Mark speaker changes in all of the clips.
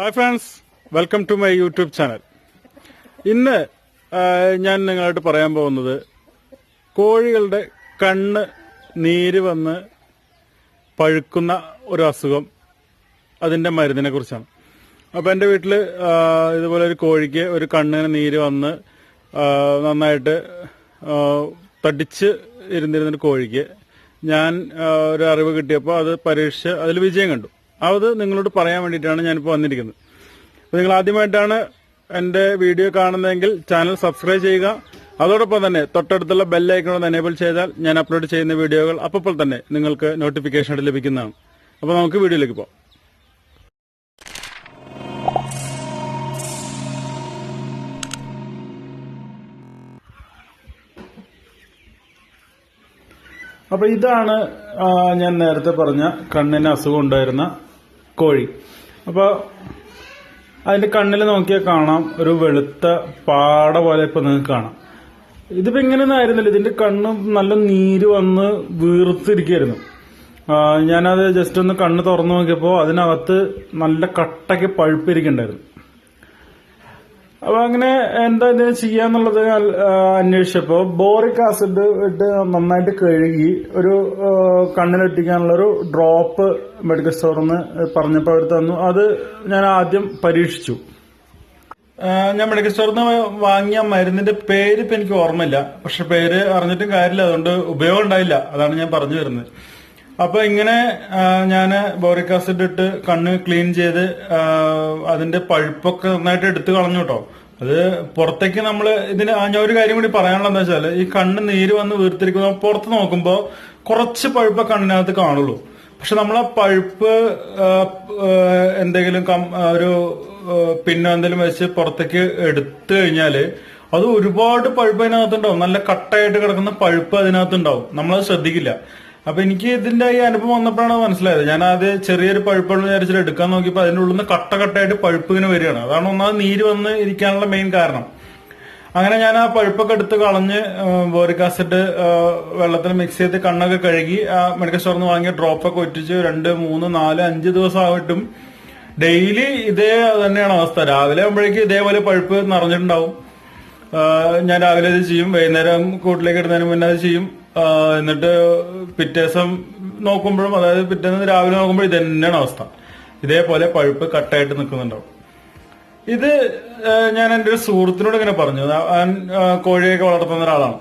Speaker 1: Hi friends welcome to my YouTube channel ഇന്ന് ഞാൻ നിങ്ങളായിട്ട് പറയാൻ പോകുന്നത് കോഴികളുടെ കണ്ണ് നീര് വന്ന് പഴുക്കുന്ന ഒരു അസുഖം അതിന്റെ മരുന്നിനെ കുറിച്ചാണ്. അപ്പൊ എന്റെ വീട്ടിൽ ഇതുപോലെ ഒരു കോഴിക്ക് ഒരു കണ്ണിന് നീര് വന്ന് നന്നായിട്ട് തടിച്ച് ഇരുന്നിരുന്നൊരു കോഴിക്ക് ഞാൻ ഒരു അറിവ് കിട്ടിയപ്പോൾ അത് പരീക്ഷിച്ച് അതിൽ വിജയം കണ്ടു. അത് നിങ്ങളോട് പറയാൻ വേണ്ടിയിട്ടാണ് ഞാനിപ്പോൾ വന്നിരിക്കുന്നത്. അപ്പോൾ നിങ്ങൾ ആദ്യമായിട്ടാണ് എന്റെ വീഡിയോ കാണുന്നതെങ്കിൽ ചാനൽ സബ്സ്ക്രൈബ് ചെയ്യുക. അതോടൊപ്പം തന്നെ തൊട്ടടുത്തുള്ള ബെല്ലൈക്കൺ എനേബിൾ ചെയ്താൽ ഞാൻ അപ്ലോഡ് ചെയ്യുന്ന വീഡിയോകൾ അപ്പോൾ തന്നെ നിങ്ങൾക്ക് നോട്ടിഫിക്കേഷൻ ആയിട്ട് ലഭിക്കുന്നതാണ്. അപ്പോൾ നമുക്ക് വീഡിയോയിലേക്ക് പോകാം. അപ്പോൾ ഇതാണ് ഞാൻ നേരത്തെ പറഞ്ഞ കണ്ണിന് അസുഖം ഉണ്ടായിരുന്ന കോഴി. അപ്പോൾ അതിന്റെ കണ്ണിൽ നോക്കിയാൽ കാണാം ഒരു വെളുത്ത പാട പോലെ ഇപ്പൊ നിങ്ങൾക്ക് കാണാം. ഇതിപ്പോ ഇങ്ങനെയൊന്നും ആയിരുന്നില്ല. ഇതിന്റെ കണ്ണ് നല്ല നീര് വന്ന് വീർത്തിരിക്കുകയായിരുന്നു ഞാനത് ജസ്റ്റ് ഒന്ന് കണ്ണ് തുറന്നു നോക്കിയപ്പോൾ അതിനകത്ത് നല്ല കട്ടയ്ക്ക് പഴുപ്പിരിക്കണ്ടായിരുന്നു അപ്പൊ അങ്ങനെ എന്താ ഇതിന് ചെയ്യാന്നുള്ളത് അന്വേഷിച്ചപ്പോ ബോറിക് ആസിഡ് ഇട്ട് നന്നായിട്ട് കഴുകി ഒരു കണ്ണിലൊട്ടിക്കാനുള്ള ഒരു ഡ്രോപ്പ് മെഡിക്കൽ സ്റ്റോറിൽ നിന്ന് പറഞ്ഞപ്പോൾ അവർ തന്നു. അത് ഞാൻ ആദ്യം പരീക്ഷിച്ചു. ഞാൻ മെഡിക്കൽ സ്റ്റോറിൽ നിന്ന് വാങ്ങിയ മരുന്നിന്റെ പേര് ഇപ്പൊ എനിക്ക് ഓർമ്മയില്ല. പക്ഷെ പേര് അറിഞ്ഞിട്ടും കാര്യമില്ല. അതുകൊണ്ട് ഉപയോഗം ഉണ്ടായില്ല. അതാണ് ഞാൻ പറഞ്ഞു വരുന്നത്. അപ്പൊ ഇങ്ങനെ ഞാൻ ബോറിക് ആസിഡ് ഇട്ട് കണ്ണ് ക്ലീൻ ചെയ്ത് അതിന്റെ പഴുപ്പൊക്കെ നന്നായിട്ട് എടുത്തു കളഞ്ഞു കേട്ടോ അത് പുറത്തേക്ക് നമ്മൾ ഇതിന് ഞാൻ ഒരു കാര്യം കൂടി പറയാനുള്ളതെന്ന് വെച്ചാൽ ഈ കണ്ണ് നീര് വന്ന് വീർത്തിരിക്കുമ്പോൾ പുറത്ത് നോക്കുമ്പോൾ കുറച്ച് പഴുപ്പ് കണ്ണിനകത്ത് കാണുള്ളൂ. പക്ഷെ നമ്മൾ ആ പഴുപ്പ് എന്തെങ്കിലും ഒരു പിന്നെന്തെങ്കിലും വെച്ച് പുറത്തേക്ക് എടുത്തു കഴിഞ്ഞാൽ അത് ഒരുപാട് പഴുപ്പ് അതിനകത്തുണ്ടാവും നല്ല കട്ടയായിട്ട് കിടക്കുന്ന പഴുപ്പ് അതിനകത്തുണ്ടാവും നമ്മളത് ശ്രദ്ധിക്കില്ല. അപ്പൊ എനിക്ക് ഇതിന്റെ ഈ അനുഭവം വന്നപ്പോഴാണ് മനസ്സിലായത്. ഞാൻ അത് ചെറിയൊരു പഴുപ്പ് വിചാരിച്ചിട്ട് എടുക്കാൻ നോക്കിയപ്പോൾ അതിന്റെ ഉള്ളിൽ നിന്ന് കട്ട കട്ടയായിട്ട് പഴുപ്പ് ഇങ്ങനെ വരികയാണ്. അതാണ് ഒന്നാമത് നീര് വന്ന് ഇരിക്കാനുള്ള മെയിൻ കാരണം. അങ്ങനെ ഞാൻ ആ പഴുപ്പൊക്കെ എടുത്ത് കളഞ്ഞ് ബോറിക് ആസിഡ് വെള്ളത്തിൽ മിക്സ് ചെയ്ത് കണ്ണൊക്കെ കഴുകി ആ മെഡിക്കൽ സ്റ്റോറിൽ നിന്ന് വാങ്ങിയ ഡ്രോപ്പൊക്കെ ഒറ്റിച്ച് രണ്ട് മൂന്ന് നാല് അഞ്ച് ദിവസം ആയിട്ടും ഡെയിലി ഇതേ തന്നെയാണ് അവസ്ഥ. രാവിലെ ആകുമ്പോഴേക്കും ഇതേപോലെ പഴുപ്പ് നിറഞ്ഞിട്ടുണ്ടാവും. ഞാൻ രാവിലെ ഇത് ചെയ്യും വൈകുന്നേരം കൂട്ടിലേക്ക് ഇടുന്നതിന് മുന്നേ അത് ചെയ്യും. എന്നിട്ട് പിറ്റേ ദിവസം നോക്കുമ്പോഴും അതായത് പിറ്റേന്ന് രാവിലെ നോക്കുമ്പോൾ ഇത് തന്നെയാണ് അവസ്ഥ. ഇതേപോലെ പഴുപ്പ് കട്ടായിട്ട് നിൽക്കുന്നുണ്ടാവും. ഇത് ഞാൻ എന്റെ ഒരു സുഹൃത്തിനോട് ഇങ്ങനെ പറഞ്ഞു. കോഴിയൊക്കെ വളർത്തുന്ന ഒരാളാണ്.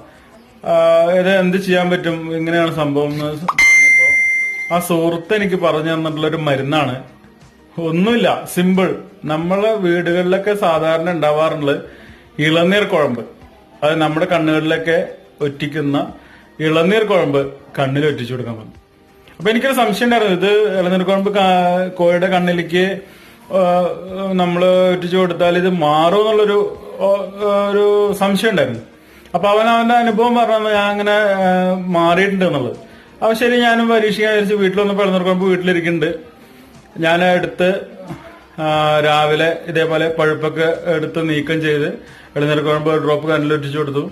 Speaker 1: ഇത് എന്ത് ചെയ്യാൻ പറ്റും? ഇങ്ങനെയാണ് സംഭവം എന്ന് പറഞ്ഞപ്പോൾ ആ സുഹൃത്ത് എനിക്ക് പറഞ്ഞു തന്നിട്ടുള്ള ഒരു മരുന്നാണ്. ഒന്നുമില്ല സിമ്പിൾ. നമ്മളെ വീടുകളിലൊക്കെ സാധാരണ ഉണ്ടാവാറുള്ളത് ഇളനീർ കുഴമ്പ്. അത് നമ്മുടെ കണ്ണുകളിലൊക്കെ ഒറ്റിക്കുന്ന ഇളനീർ കുഴമ്പ് കണ്ണിൽ ഒറ്റിച്ചു കൊടുക്കാൻ പറഞ്ഞു. അപ്പൊ എനിക്കൊരു സംശയം ഉണ്ടായിരുന്നു. ഇത് ഇളനീർ കുഴമ്പ് കോഴിയുടെ കണ്ണിലേക്ക് നമ്മൾ ഒറ്റിച്ചു കൊടുത്താൽ ഇത് മാറും എന്നുള്ളൊരു ഒരു സംശയം ഉണ്ടായിരുന്നു. അപ്പൊ അവൻ അവന്റെ അനുഭവം പറഞ്ഞു ഞാൻ അങ്ങനെ മാറിയിട്ടുണ്ട് എന്നുള്ളത്. അപ്പൊ ശരി ഞാനും പരീക്ഷിക്കാൻ വിചാരിച്ച് വീട്ടിലൊന്നും ഇളനീർ കുഴമ്പ് വീട്ടിലിരിക്കുന്നുണ്ട്. ഞാൻ എടുത്ത് രാവിലെ ഇതേപോലെ പഴുപ്പൊക്കെ എടുത്ത് നീക്കം ചെയ്ത് ഇളനീർ കുഴമ്പ് ഡ്രോപ്പ് കണ്ണിൽ ഒറ്റിച്ചു കൊടുത്തു.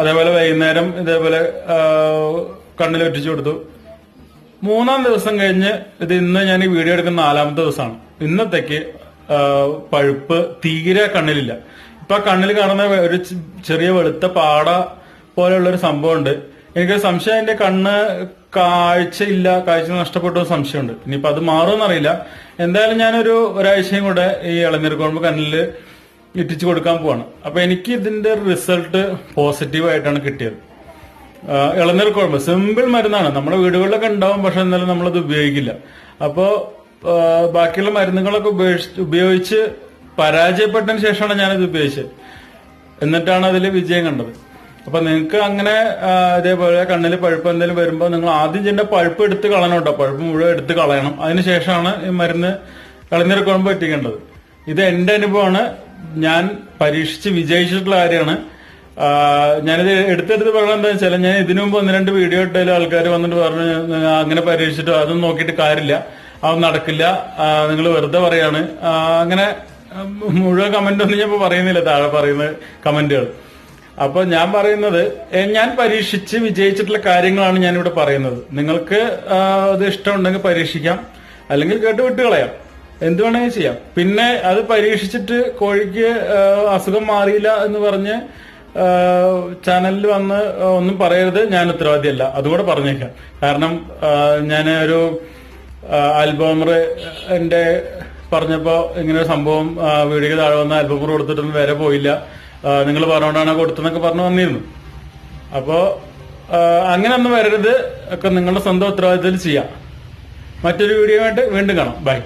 Speaker 1: അതേപോലെ വൈകുന്നേരം ഇതേപോലെ കണ്ണിൽ ഒറ്റിച്ചു കൊടുത്തു. മൂന്നാം ദിവസം കഴിഞ്ഞ് ഇത് ഇന്ന് ഞാൻ ഈ വീഡിയോ എടുക്കുന്ന നാലാമത്തെ ദിവസമാണ്. ഇന്നത്തേക്ക് പഴുപ്പ് തീരെ കണ്ണിലില്ല. ഇപ്പൊ കണ്ണിൽ കാണുന്ന ഒരു ചെറിയ വെളുത്ത പാട പോലെയുള്ള ഒരു സംഭവമുണ്ട്. എനിക്ക് സംശയം എന്റെ കണ്ണ് കാഴ്ചയില്ല കാഴ്ച നഷ്ടപ്പെട്ടു സംശയമുണ്ട്. ഇനിയിപ്പോ അത് മാറുമെന്നറിയില്ല. എന്തായാലും ഞാനൊരു ഒരാഴ്ചയും കൂടെ ഈ ഇളനീർ കുഴമ്പ് കണ്ണിൽ ഇറ്റിച്ചു കൊടുക്കാൻ പോവാണ്. അപ്പൊ എനിക്ക് ഇതിന്റെ റിസൾട്ട് പോസിറ്റീവ് ആയിട്ടാണ് കിട്ടിയത്. ഇളനീർ കുഴമ്പ്. സിമ്പിൾ മരുന്നാണ്. നമ്മുടെ വീടുകളിലൊക്കെ ഉണ്ടാവും പക്ഷെ എന്നാലും നമ്മളത് ഉപയോഗിക്കില്ല. അപ്പോ ബാക്കിയുള്ള മരുന്നുകളൊക്കെ ഉപയോഗിച്ച് ഉപയോഗിച്ച് പരാജയപ്പെട്ടതിന് ശേഷമാണ് ഞാനിത് ഉപയോഗിച്ചത്. എന്നിട്ടാണ് അതിൽ വിജയം കണ്ടത്. അപ്പൊ നിങ്ങൾക്ക് അങ്ങനെ ഇതേപോലെ കണ്ണിൽ പഴുപ്പ് എന്തെങ്കിലും വരുമ്പോൾ നിങ്ങൾ ആദ്യം ചെയ്യേണ്ട പഴുപ്പ് എടുത്ത് കളയണം കേട്ടോ. പഴുപ്പ് മുഴുവൻ എടുത്ത് കളയണം. അതിനുശേഷമാണ് ഈ മരുന്ന് ഇളനീർ കുഴമ്പ് എത്തിക്കേണ്ടത് ഇത് എന്റെ അനുഭവമാണ്. ഞാൻ പരീക്ഷിച്ച് വിജയിച്ചിട്ടുള്ള കാര്യമാണ്. ഞാനിത് എടുത്തെടുത്ത് പറയുന്നത് എന്താ വെച്ചാൽ ഞാൻ ഇതിനു മുമ്പ് ഒന്ന് രണ്ട് വീഡിയോ ഇട്ടതിൽ ആൾക്കാർ വന്നിട്ട് പറഞ്ഞു അങ്ങനെ പരീക്ഷിച്ചിട്ട് അതൊന്നും നോക്കിയിട്ട് കാര്യമില്ല. അതൊന്നും നടക്കില്ല. നിങ്ങൾ വെറുതെ പറയാണ്. അങ്ങനെ മുഴുവൻ കമന്റ് ഒന്നും ഞാൻ പറയുന്നില്ല. താഴെ പറയുന്ന കമന്റുകൾ അപ്പൊ ഞാൻ പറയുന്നത് ഞാൻ പരീക്ഷിച്ച് വിജയിച്ചിട്ടുള്ള കാര്യങ്ങളാണ് ഞാനിവിടെ പറയുന്നത്. നിങ്ങൾക്ക് അത് ഇഷ്ടമുണ്ടെങ്കിൽ പരീക്ഷിക്കാം. അല്ലെങ്കിൽ കേട്ട് വിട്ടുകളയാം. എന്ത് വേണമെങ്കിലും ചെയ്യാം. പിന്നെ അത് പരീക്ഷിച്ചിട്ട് കോഴിക്ക് അസുഖം മാറിയില്ല എന്ന് പറഞ്ഞ് ചാനലിൽ വന്ന് ഒന്നും പറയരുത്. ഞാൻ ഉത്തരവാദിയല്ല. അതുകൂടെ പറഞ്ഞേക്കാം. കാരണം ഞാൻ ഒരു ആൽബമർ എന്റെ പറഞ്ഞപ്പോ ഇങ്ങനെ ഒരു സംഭവം വീഡിയോക്ക് താഴെ വന്ന ആൽബമർ കൊടുത്തിട്ടൊന്നും വരെ പോയില്ല. നിങ്ങൾ പറഞ്ഞുകൊണ്ടാണ് കൊടുത്തതെന്നൊക്കെ പറഞ്ഞു വന്നിരുന്നു. അപ്പോ അങ്ങനെ ഒന്നും വരരുത്. ഒക്കെ നിങ്ങളുടെ സ്വന്തം ഉത്തരവാദിത്തത്തിൽ ചെയ്യാം. മറ്റൊരു വീഡിയോ ആയിട്ട് വീണ്ടും കാണാം. ബൈ.